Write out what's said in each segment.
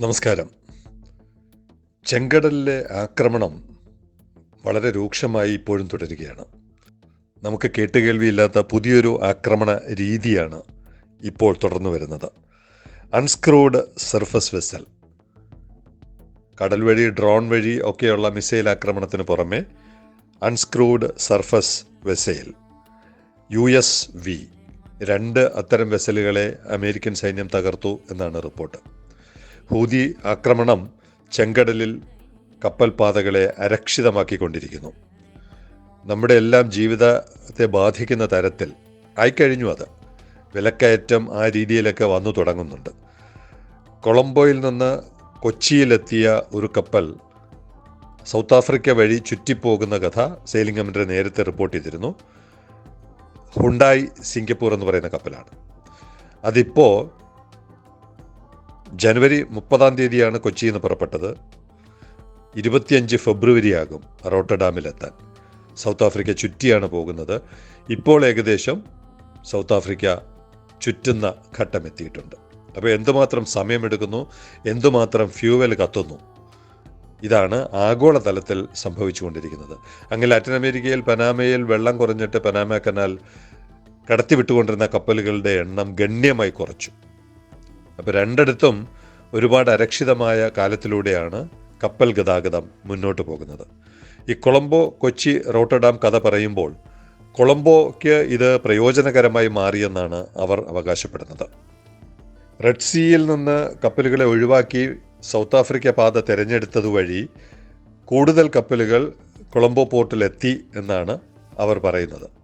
നമസ്കാരം. ചെങ്കടലിലെ ആക്രമണം വളരെ രൂക്ഷമായി ഇപ്പോഴും തുടരുകയാണ്. നമുക്ക് കേട്ടുകേൾവിയില്ലാത്ത പുതിയൊരു ആക്രമണ രീതിയാണ് ഇപ്പോൾ തുടർന്നു വരുന്നത്. Unscrewed surface vessel. കടൽ വഴി ഡ്രോൺ വഴി ഒക്കെയുള്ള മിസൈൽ ആക്രമണത്തിന് പുറമെ unscrewed surface vessel U S V രണ്ട് അത്തരം വെസലുകളെ അമേരിക്കൻ സൈന്യം തകർത്തു എന്നാണ് റിപ്പോർട്ട്. ഹൂതി ആക്രമണം ചെങ്കടലിൽ കപ്പൽപാതകളെ അരക്ഷിതമാക്കിക്കൊണ്ടിരിക്കുന്നു. നമ്മുടെ എല്ലാം ജീവിതത്തെ ബാധിക്കുന്ന തരത്തിൽ ആയിക്കഴിഞ്ഞു അത്. വിലക്കയറ്റം ആ രീതിയിലൊക്കെ വന്നു തുടങ്ങുന്നുണ്ട്. കൊളംബോയിൽ നിന്ന് കൊച്ചിയിലെത്തിയ ഒരു കപ്പൽ സൗത്ത് ആഫ്രിക്ക വഴി ചുറ്റിപ്പോകുന്ന കഥ സെയിലിംഗ് കമൻഡർ നേരത്തെ റിപ്പോർട്ട് ചെയ്തിരുന്നു. ഹുണ്ടായി സിംഗപ്പൂർ എന്ന് പറയുന്ന കപ്പലാണ്. അതിപ്പോൾ ജനുവരി മുപ്പതാം തീയതിയാണ് കൊച്ചിയിൽ നിന്ന് പുറപ്പെട്ടത്. ഇരുപത്തിയഞ്ച് ഫെബ്രുവരി ആകും റോട്ടർഡാമിലെത്താൻ. സൗത്ത് ആഫ്രിക്ക ചുറ്റിയാണ് പോകുന്നത്. ഇപ്പോൾ ഏകദേശം സൗത്ത് ആഫ്രിക്ക ചുറ്റുന്ന ഘട്ടം എത്തിയിട്ടുണ്ട്. അപ്പോൾ എന്തുമാത്രം സമയമെടുക്കുന്നു എന്തുമാത്രം ഫ്യൂവൽ കത്തുന്നു ഇതാണ് ആഗോളതലത്തിൽ സംഭവിച്ചുകൊണ്ടിരിക്കുന്നത്. അങ്ങ് ലാറ്റിൻ അമേരിക്കയിൽ പനാമയിൽ വെള്ളം കുറഞ്ഞിട്ട് പനാമ കനാൽ കടത്തിവിട്ടുകൊണ്ടിരുന്ന കപ്പലുകളുടെ എണ്ണം ഗണ്യമായി കുറച്ചു. അപ്പോൾ രണ്ടിടത്തും ഒരുപാട് അരക്ഷിതമായ കാലത്തിലൂടെയാണ് കപ്പൽ ഗതാഗതം മുന്നോട്ട് പോകുന്നത്. ഈ കൊളംബോ കൊച്ചി റോട്ടർഡാം കഥ പറയുമ്പോൾ കൊളംബോയ്ക്ക് ഇത് പ്രയോജനകരമായി മാറിയെന്നാണ് അവർ അവകാശപ്പെടുന്നത്. റെഡ് സീയിൽ നിന്ന് കപ്പലുകളെ ഒഴിവാക്കി സൗത്ത് ആഫ്രിക്ക പാത തിരഞ്ഞെടുത്തത് വഴി കൂടുതൽ കപ്പലുകൾ കൊളംബോ പോർട്ടിലെത്തി എന്നാണ് അവർ പറയുന്നത്.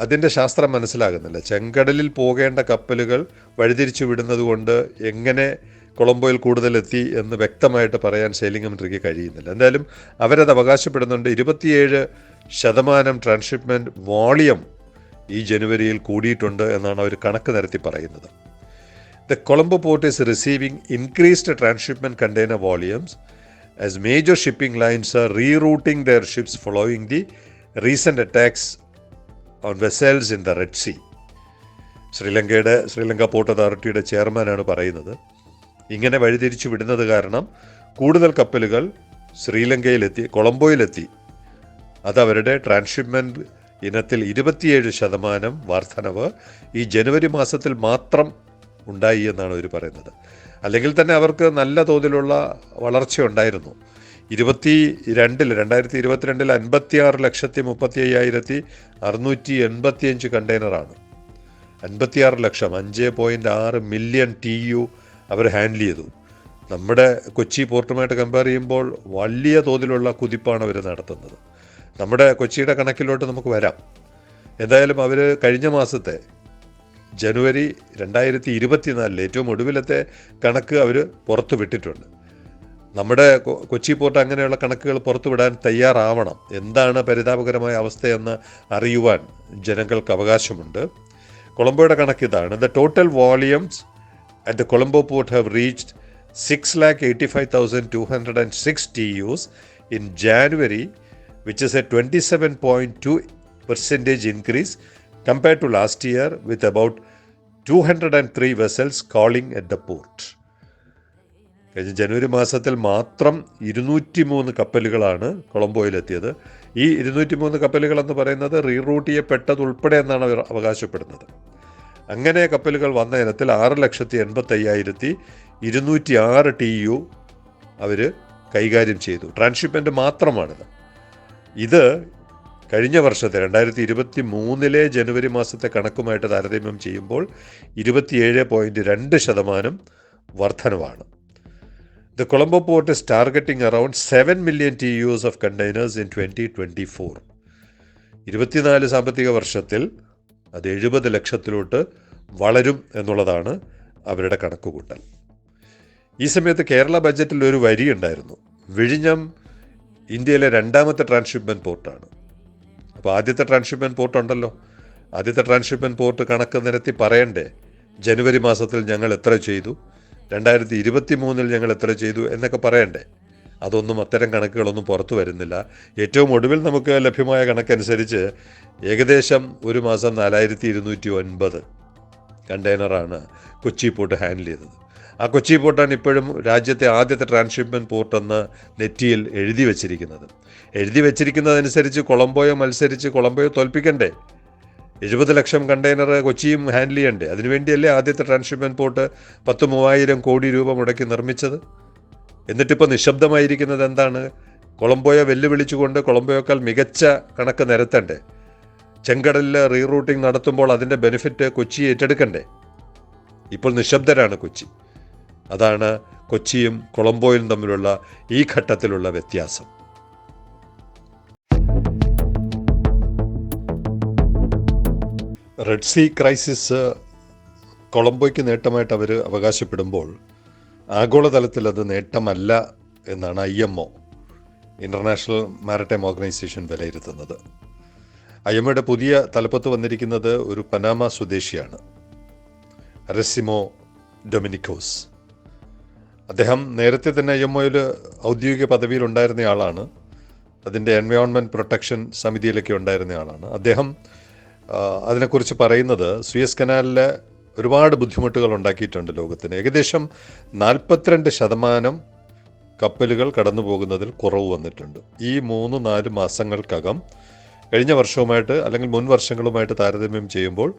അതിന്റെ ശാസ്ത്രം മനസ്സിലാകുന്നില്ല. ചെങ്കടലിൽ പോകേണ്ട കപ്പലുകൾ വഴിതിരിച്ചു വിടുന്നത് കൊണ്ട് എങ്ങനെ കൊളംബോയിൽ കൂടുതലെത്തി എന്ന് വ്യക്തമായിട്ട് പറയാൻ സെയിലിംഗ് മന്ത്രിക്ക് കഴിയുന്നില്ല. എന്തായാലും അവരത് അവകാശപ്പെടുന്നുണ്ട്. ഇരുപത്തിയേഴ് ശതമാനം ട്രാൻസ്ഷിപ്മെന്റ് വോളിയം ഈ ജനുവരിയിൽ കൂടിയിട്ടുണ്ട് എന്നാണ് അവർ കണക്ക് നിരത്തി പറയുന്നത്. The Colombo port is receiving increased transshipment container volumes as major shipping lines are rerouting their ships following the recent attacks on vessels in the red Sea. ശ്രീലങ്കയുടെ ശ്രീലങ്ക പോർട്ട് അതോറിറ്റിയുടെ ചെയർമാനാണ് പറയുന്നത്. ഇങ്ങനെ വഴിതിരിച്ചു വിടുന്നത് കാരണം കൂടുതൽ കപ്പലുകൾ ശ്രീലങ്കയിലെത്തി കൊളംബോയിലെത്തി. അതവരുടെ ട്രാൻസ്ഷിപ്മെന്റ് ഇനത്തിൽ ഇരുപത്തിയേഴ് ശതമാനം വർധനവ് ഈ ജനുവരി മാസത്തിൽ മാത്രം ഉണ്ടായി എന്നാണ് അവർ പറയുന്നത്. അല്ലെങ്കിൽ തന്നെ അവർക്ക് നല്ല തോതിലുള്ള വളർച്ച ഉണ്ടായിരുന്നു. ഇരുപത്തി രണ്ടിൽ രണ്ടായിരത്തി ഇരുപത്തിരണ്ടിൽ അൻപത്തിയാറ് ലക്ഷത്തി മുപ്പത്തി അയ്യായിരത്തി അറുന്നൂറ്റി എൺപത്തി അഞ്ച് കണ്ടെയ്നറാണ്. അൻപത്തിയാറ് ലക്ഷം അഞ്ച് പോയിന്റ് ആറ് മില്യൺ ടി യു അവർ ഹാൻഡിൽ ചെയ്തു. നമ്മുടെ കൊച്ചി പോർട്ടുമായിട്ട് കമ്പയർ ചെയ്യുമ്പോൾ വലിയ തോതിലുള്ള കുതിപ്പാണ് അവർ നടത്തുന്നത്. നമ്മുടെ കൊച്ചിയുടെ കണക്കിലോട്ട് നമുക്ക് വരാം. എന്തായാലും അവർ കഴിഞ്ഞ മാസത്തെ ജനുവരി രണ്ടായിരത്തി ഇരുപത്തിനാലിൽ ഏറ്റവും ഒടുവിലത്തെ കണക്ക് അവർ പുറത്തു വിട്ടിട്ടുണ്ട് നമ്മുടെ കൊച്ചി പോർട്ട് അങ്ങനെയുള്ള കണക്കുകൾ പുറത്തുവിടാൻ തയ്യാറാവണം. എന്താണ് പരിതാപകരമായ അവസ്ഥയെന്ന് അറിയുവാൻ ജനങ്ങൾക്ക് അവകാശമുണ്ട്. കൊളംബോയുടെ കണക്ക് ഇതാണ്. The total volumes at the Colombo port have reached six lakh eighty five thousand two hundred and six T Us in January which is a twenty seven point two percentage increase compared to last year with about 203 vessels calling at the port. കഴിഞ്ഞ ജനുവരി മാസത്തിൽ മാത്രം ഇരുന്നൂറ്റി മൂന്ന് കപ്പലുകളാണ് കൊളംബോയിലെത്തിയത്. ഈ ഇരുന്നൂറ്റി മൂന്ന് കപ്പലുകൾ എന്ന് പറയുന്നത് റീറൂട്ട് ചെയ്യപ്പെട്ടതുൾപ്പെടെ എന്നാണ് അവർ അവകാശപ്പെടുന്നത്. അങ്ങനെ കപ്പലുകൾ വന്ന ഇനത്തിൽ ആറ് ലക്ഷത്തി എൺപത്തി അയ്യായിരത്തി ഇരുന്നൂറ്റി ആറ് ടി യു അവർ കൈകാര്യം ചെയ്തു. ട്രാൻസ്ഷിപ്മെന്റ് മാത്രമാണിത്. ഇത് കഴിഞ്ഞ വർഷത്തെ രണ്ടായിരത്തി ഇരുപത്തി മൂന്നിലെ ജനുവരി മാസത്തെ കണക്കുമായിട്ട് താരതമ്യം ചെയ്യുമ്പോൾ ഇരുപത്തിയേഴ് പോയിന്റ് രണ്ട് ശതമാനം വർധനവാണ്. Is targeting around seven million T Us of containers in twenty twenty four ഇരുപത്തിനാല് സാമ്പത്തിക വർഷത്തിൽ അത് എഴുപത് ലക്ഷത്തിലോട്ട് വളരും എന്നുള്ളതാണ് അവരുടെ കണക്കുകൂട്ടൽ. ഈ സമയത്ത് കേരള ബഡ്ജറ്റിൽ ഒരു വരി ഉണ്ടായിരുന്നു. വിഴിഞ്ഞം ഇന്ത്യയിലെ രണ്ടാമത്തെ ട്രാൻസ്ഷിപ്മെന്റ് പോർട്ടാണ്. അപ്പോൾ ആദ്യത്തെ ട്രാൻസ്ഷിപ്മെന്റ് പോർട്ട് ഉണ്ടല്ലോ. ആദ്യത്തെ ട്രാൻസ്ഷിപ്മെന്റ് പോർട്ട് കണക്ക് നിരത്തി പറയണ്ടേ? ജനുവരി മാസത്തിൽ ഞങ്ങൾ എത്ര ചെയ്തു? രണ്ടായിരത്തി ഇരുപത്തി മൂന്നിൽ ഞങ്ങൾ എത്ര ചെയ്തു എന്നൊക്കെ പറയണ്ടേ? അതൊന്നും അത്തരം കണക്കുകളൊന്നും പുറത്തു വരുന്നില്ല. ഏറ്റവും ഒടുവിൽ നമുക്ക് ലഭ്യമായ കണക്കനുസരിച്ച് ഏകദേശം ഒരു മാസം നാലായിരത്തി ഇരുന്നൂറ്റി ഒൻപത് കണ്ടെയ്നറാണ് കൊച്ചി പോർട്ട് ഹാൻഡിൽ ചെയ്തത്. ആ കൊച്ചി പോർട്ടാണ് ഇപ്പോഴും രാജ്യത്തെ ആദ്യത്തെ ട്രാൻസ്ഷിപ്മെന്റ് പോർട്ടെന്ന് നെറ്റിയിൽ എഴുതി വച്ചിരിക്കുന്നത്. എഴുതി വച്ചിരിക്കുന്നതനുസരിച്ച് കൊളംബോയോ മത്സരിച്ച് കൊളംബോയോ തോൽപ്പിക്കണ്ടേ? എഴുപത് ലക്ഷം കണ്ടെയ്നർ കൊച്ചിയും ഹാൻഡിൽ ചെയ്യണ്ടേ അതിനുവേണ്ടിയല്ലേ ആദ്യത്തെ ട്രാൻസ്ഷിപ്മെന്റ് പോർട്ട് പത്ത് മൂവായിരം കോടി രൂപ മുടക്കി നിർമ്മിച്ചത്? എന്നിട്ടിപ്പോൾ നിശബ്ദമായിരിക്കുന്നത് എന്താണ്? കൊളംബോയെ വെല്ലുവിളിച്ചുകൊണ്ട് കൊളംബോയേക്കാൾ മികച്ച കണക്ക് നിരത്തണ്ടേ? ചെങ്കടലിൽ റീറൂട്ടിംഗ് നടത്തുമ്പോൾ അതിന്റെ ബെനിഫിറ്റ് കൊച്ചി ഏറ്റെടുക്കണ്ടേ? ഇപ്പോൾ നിശബ്ദരാണ് കൊച്ചി. അതാണ് കൊച്ചിയും കൊളംബോയും തമ്മിലുള്ള ഈ ഘട്ടത്തിലുള്ള വ്യത്യാസം. റെഡ് സീ ക്രൈസിസ് കൊളംബോയ്ക്ക് നേട്ടമായിട്ട് അവർ അവകാശപ്പെടുമ്പോൾ ആഗോളതലത്തിൽ അത് നേട്ടമല്ല എന്നാണ് I M O international maritime organisation വിലയിരുത്തുന്നത്. ഐ എം ഒയുടെ പുതിയ തലപ്പത്ത് വന്നിരിക്കുന്നത് ഒരു പനാമ സ്വദേശിയാണ് റെസിമോ ഡൊമിനിക്കോസ് അദ്ദേഹം നേരത്തെ തന്നെ ഐ എം ഒയിൽ ഔദ്യോഗിക പദവിയിലുണ്ടായിരുന്നയാളാണ് അതിന്റെ എൻവയോൺമെന്റ് പ്രൊട്ടക്ഷൻ സമിതിയിലൊക്കെ ഉണ്ടായിരുന്ന ആളാണ്. അദ്ദേഹം അതിനെക്കുറിച്ച് പറയുന്നത് സുയസ് കനാലിലെ ഒരുപാട് ബുദ്ധിമുട്ടുകൾ ഉണ്ടാക്കിയിട്ടുണ്ട് ലോകത്തിന്. ഏകദേശം നാൽപ്പത്തിരണ്ട് ശതമാനം കപ്പലുകൾ കടന്നു പോകുന്നതിൽ കുറവ് വന്നിട്ടുണ്ട്. ഈ മൂന്ന് നാല് മാസങ്ങൾക്കകം കഴിഞ്ഞ വർഷവുമായിട്ട് അല്ലെങ്കിൽ മുൻ വർഷങ്ങളുമായിട്ട് താരതമ്യം ചെയ്യുമ്പോൾ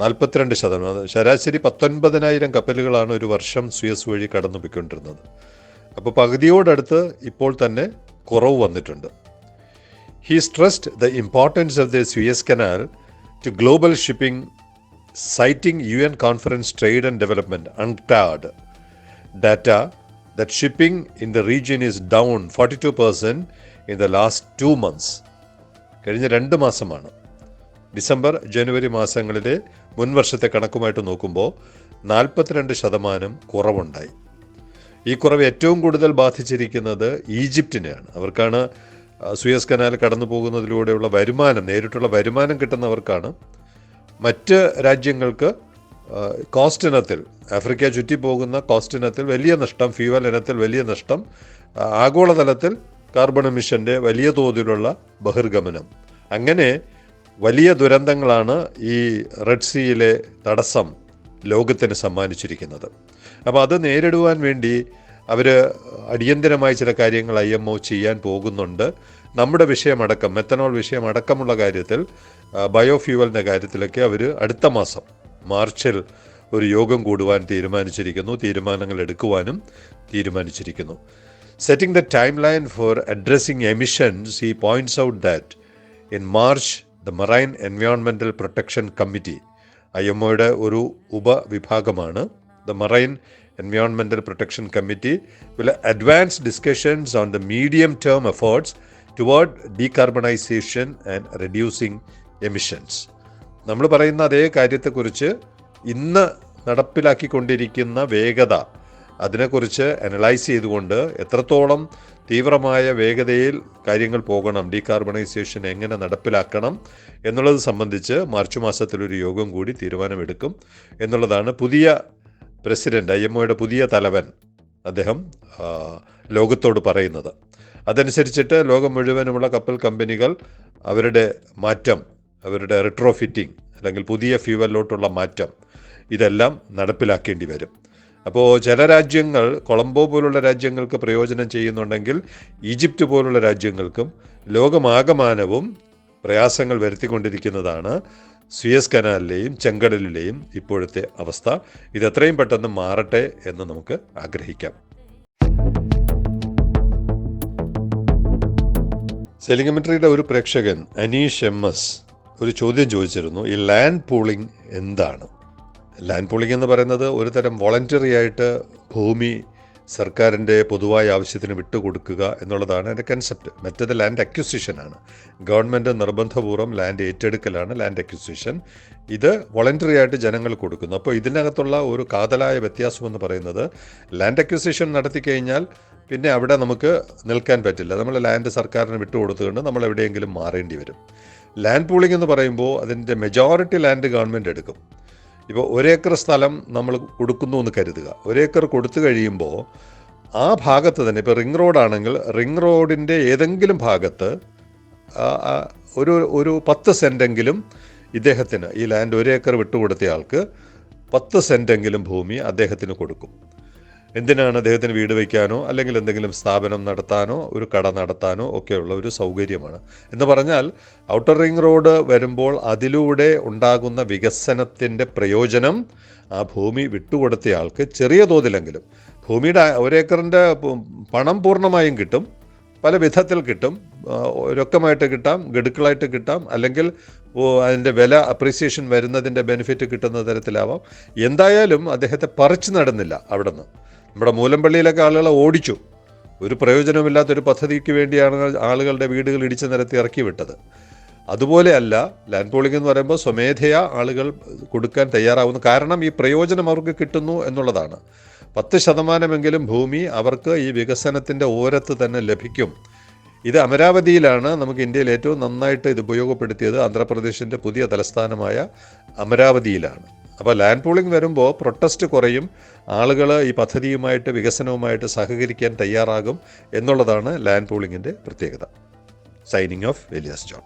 നാൽപ്പത്തിരണ്ട് ശതമാനം ശരാശരി പത്തൊൻപതിനായിരം കപ്പലുകളാണ് ഒരു വർഷം സുയസ് വഴി കടന്നു പോയിക്കൊണ്ടിരുന്നത് അപ്പോൾ പകുതിയോടടുത്ത് ഇപ്പോൾ തന്നെ കുറവ് വന്നിട്ടുണ്ട്. He stressed the importance of the Suez Canal to global shipping citing U N conference trade and development UNCTAD data that shipping in the region is down forty two percent in the last two months കഴിഞ്ഞ രണ്ട് മാസമാണ്. December ജനുവരി മാസങ്ങളിലെ മുൻവർഷത്തെ കണക്കുമായിട്ട് നോക്കുമ്പോൾ നാൽപ്പത്തിരണ്ട് ശതമാനം കുറവുണ്ടായി. ഈ കുറവ് ഏറ്റവും കൂടുതൽ ബാധിച്ചിരിക്കുന്നത് ഈജിപ്റ്റിനെയാണ് അവർക്കാണ് സുയസ് കനാൽ കടന്നു പോകുന്നതിലൂടെയുള്ള വരുമാനം നേരിട്ടുള്ള വരുമാനം കിട്ടുന്നവർക്കാണ് മറ്റ് രാജ്യങ്ങൾക്ക് കോസ്റ്റ് ഇനത്തിൽ ആഫ്രിക്ക ചുറ്റി പോകുന്ന കോസ്റ്റ് ഇനത്തിൽ വലിയ നഷ്ടം ഫ്യൂവൽ ഇനത്തിൽ വലിയ നഷ്ടം ആഗോളതലത്തിൽ കാർബൺ എമിഷന്റെ വലിയ തോതിലുള്ള ബഹിർഗമനം. അങ്ങനെ വലിയ ദുരന്തങ്ങളാണ് ഈ റെഡ് സീയിലെ തടസ്സം ലോകത്തിന് സമ്മാനിച്ചിരിക്കുന്നത്. അപ്പോൾ അത് നേരിടുവാൻ വേണ്ടി അവർ അടിയന്തരമായി ചില കാര്യങ്ങൾ ഐ എം ഒ ചെയ്യാൻ പോകുന്നുണ്ട്. നമ്മുടെ വിഷയമടക്കം മെത്തനോൾ വിഷയമടക്കമുള്ള കാര്യത്തിൽ ബയോഫ്യൂവലിന്റെ കാര്യത്തിലൊക്കെ അവർ അടുത്ത മാസം മാർച്ചിൽ ഒരു യോഗം കൂടുവാൻ തീരുമാനിച്ചിരിക്കുന്നു. തീരുമാനങ്ങൾ എടുക്കുവാനും തീരുമാനിച്ചിരിക്കുന്നു. Setting the time line for addressing emissions he points out that in March the marine എൻവയോൺമെന്റൽ protection committee I M ഒയുടെ ഒരു ഉപവിഭാഗമാണ്. The marine എൻവയോൺമെന്റൽ protection committee will advance discussions on the medium term efforts toward decarbonisation and reducing emissions നമ്മൾ പറയുന്ന അതേ കാര്യത്തെക്കുറിച്ച് ഇന്ന് നടപ്പിലാക്കിക്കൊണ്ടിരിക്കുന്ന വേഗത അതിനെക്കുറിച്ച് അനലൈസ് ചെയ്തുകൊണ്ട് എത്രത്തോളം തീവ്രമായ വേഗതയിൽ കാര്യങ്ങൾ പോകണം ഡീകാർബണൈസേഷൻ എങ്ങനെ നടപ്പിലാക്കണം എന്നുള്ളത് സംബന്ധിച്ച് മാർച്ച് മാസത്തിലൊരു യോഗം കൂടി തീരുമാനമെടുക്കും എന്നുള്ളതാണ് പുതിയ പ്രസിഡന്റ് ഐ എം ഒയുടെ പുതിയ തലവൻ അദ്ദേഹം ലോകത്തോട് പറയുന്നത്. അതനുസരിച്ചിട്ട് ലോകം മുഴുവനുമുള്ള കപ്പൽ കമ്പനികൾ അവരുടെ മാറ്റം അവരുടെ റിട്രോഫിറ്റിംഗ് അല്ലെങ്കിൽ പുതിയ ഫ്യൂവലിലോട്ടുള്ള മാറ്റം ഇതെല്ലാം നടപ്പിലാക്കേണ്ടി വരും. അപ്പോൾ ചില രാജ്യങ്ങൾ കൊളംബോ പോലുള്ള രാജ്യങ്ങൾക്ക് പ്രയോജനം ചെയ്യുന്നുണ്ടെങ്കിൽ ഈജിപ്റ്റ് പോലുള്ള രാജ്യങ്ങൾക്കും ലോകമാകമാനവും പ്രയാസങ്ങൾ വരുത്തിക്കൊണ്ടിരിക്കുന്നതാണ് സുയസ് കനാലിലെയും ചെങ്കടലിലെയും ഇപ്പോഴത്തെ അവസ്ഥ ഇത് എത്രയും പെട്ടെന്ന് മാറട്ടെ എന്ന് നമുക്ക് ആഗ്രഹിക്കാം. സെലിംഗമെട്രിയുടെ ഒരു പ്രേക്ഷകൻ അനീഷ് എം എസ് ഒരു ചോദ്യം ചോദിച്ചിരുന്നു ഈ ലാൻഡ് പൂളിംഗ് എന്താണ്? ലാൻഡ് പൂളിംഗ് എന്ന് പറയുന്നത് ഒരു തരം വോളണ്ടറി ആയിട്ട് ഭൂമി സർക്കാരിന്റെ പൊതുവായ ആവശ്യത്തിന് വിട്ടുകൊടുക്കുക എന്നുള്ളതാണ് എന്റെ കൺസെപ്റ്റ് മറ്റേത് ലാൻഡ് അക്വിസിഷനാണ് ഗവൺമെന്റ് നിർബന്ധപൂർവം ലാൻഡ് ഏറ്റെടുക്കലാണ് ലാൻഡ് അക്വിസിഷൻ ഇത് വോളണ്ടറി ആയിട്ട് ജനങ്ങൾ കൊടുക്കുന്നു. അപ്പോൾ ഇതിനകത്തുള്ള ഒരു കാതലായ വ്യത്യാസം എന്ന് പറയുന്നത് ലാൻഡ് അക്വിസിഷൻ നടത്തി കഴിഞ്ഞാൽ പിന്നെ അവിടെ നമുക്ക് നിൽക്കാൻ പറ്റില്ല. നമ്മൾ ലാൻഡ് സർക്കാരിന് വിട്ടുകൊടുത്തുകൊണ്ട് നമ്മൾ എവിടെയെങ്കിലും മാറേണ്ടി വരും. ലാൻഡ് പൂളിംഗ് എന്ന് പറയുമ്പോൾ അതിന്റെ മെജോറിറ്റി ലാൻഡ് ഗവൺമെന്റ് എടുക്കും. ഇപ്പോൾ ഒരേക്കർ സ്ഥലം നമ്മൾ കൊടുക്കുന്നു എന്ന് കരുതുക. ഒരേക്കർ കൊടുത്തു കഴിയുമ്പോൾ ആ ഭാഗത്ത് തന്നെ ഇപ്പോൾ റിംഗ് റോഡാണെങ്കിൽ റിംഗ് റോഡിന്റെ ഏതെങ്കിലും ഭാഗത്ത് ഒരു ഒരു പത്ത് സെന്റെങ്കിലും ഇദ്ദേഹത്തിന് ഈ ലാൻഡ് ഒരേക്കർ വിട്ടുകൊടുത്തയാൾക്ക് പത്ത് സെന്റെങ്കിലും ഭൂമി അദ്ദേഹത്തിന് കൊടുക്കും. എന്തിനാണ് അദ്ദേഹത്തിന് വീട് വയ്ക്കാനോ അല്ലെങ്കിൽ എന്തെങ്കിലും സ്ഥാപനം നടത്താനോ ഒരു കട നടത്താനോ ഒക്കെയുള്ള ഒരു സൗകര്യമാണ്. എന്ന് പറഞ്ഞാൽ ഔട്ടർ റിംഗ് റോഡ് വരുമ്പോൾ അതിലൂടെ ഉണ്ടാകുന്ന വികസനത്തിന്റെ പ്രയോജനം ആ ഭൂമി വിട്ടുകൊടുത്തയാൾക്ക് ചെറിയ തോതിലെങ്കിലും. ഭൂമിയുടെ ഒരേക്കറിന്റെ പണം പൂർണമായും കിട്ടും. പല വിധത്തിൽ കിട്ടും. രൊക്കമായിട്ട് കിട്ടാം ഗഡുക്കളായിട്ട് കിട്ടാം അല്ലെങ്കിൽ അതിന്റെ വില അപ്രീസിയേഷൻ വരുന്നതിന്റെ ബെനിഫിറ്റ് കിട്ടുന്ന തരത്തിലാവാം. എന്തായാലും അദ്ദേഹത്തെ പറിച്ചു നടന്നില്ല അവിടെ നിന്ന് നമ്മുടെ മൂലമ്പള്ളിയിലൊക്കെ ആളുകളെ ഓടിച്ചു. ഒരു പ്രയോജനമില്ലാത്തൊരു പദ്ധതിക്ക് വേണ്ടിയാണ് ആളുകളുടെ വീടുകൾ ഇടിച്ചു നിരത്തി ഇറക്കി വിട്ടത്. അതുപോലെയല്ല ലാൻഡ് പോളിംഗ് എന്ന് പറയുമ്പോൾ സ്വമേധയാ ആളുകൾ കൊടുക്കാൻ തയ്യാറാവുന്നു. കാരണം ഈ പ്രയോജനം അവർക്ക് കിട്ടുന്നു എന്നുള്ളതാണ്. പത്ത് ശതമാനമെങ്കിലും ഭൂമി അവർക്ക് ഈ വികസനത്തിന്റെ ഓരത്ത് തന്നെ ലഭിക്കും. ഇത് അമരാവതിയിലാണ് നമുക്ക് ഇന്ത്യയിൽ ഏറ്റവും നന്നായിട്ട് ഇത് ഉപയോഗപ്പെടുത്തിയത്. ആന്ധ്രാപ്രദേശിന്റെ പുതിയ തലസ്ഥാനമായ അമരാവതിയിലാണ്. അപ്പോൾ ലാൻഡ് പൂളിംഗ് വരുമ്പോൾ പ്രൊട്ടസ്റ്റ് കുറയും ആളുകൾ ഈ പദ്ധതിയുമായിട്ട് വികസനവുമായിട്ട് സഹകരിക്കാൻ തയ്യാറാകും എന്നുള്ളതാണ് ലാൻഡ് പൂളിങ്ങിന്റെ പ്രത്യേകത. Signing off Elias John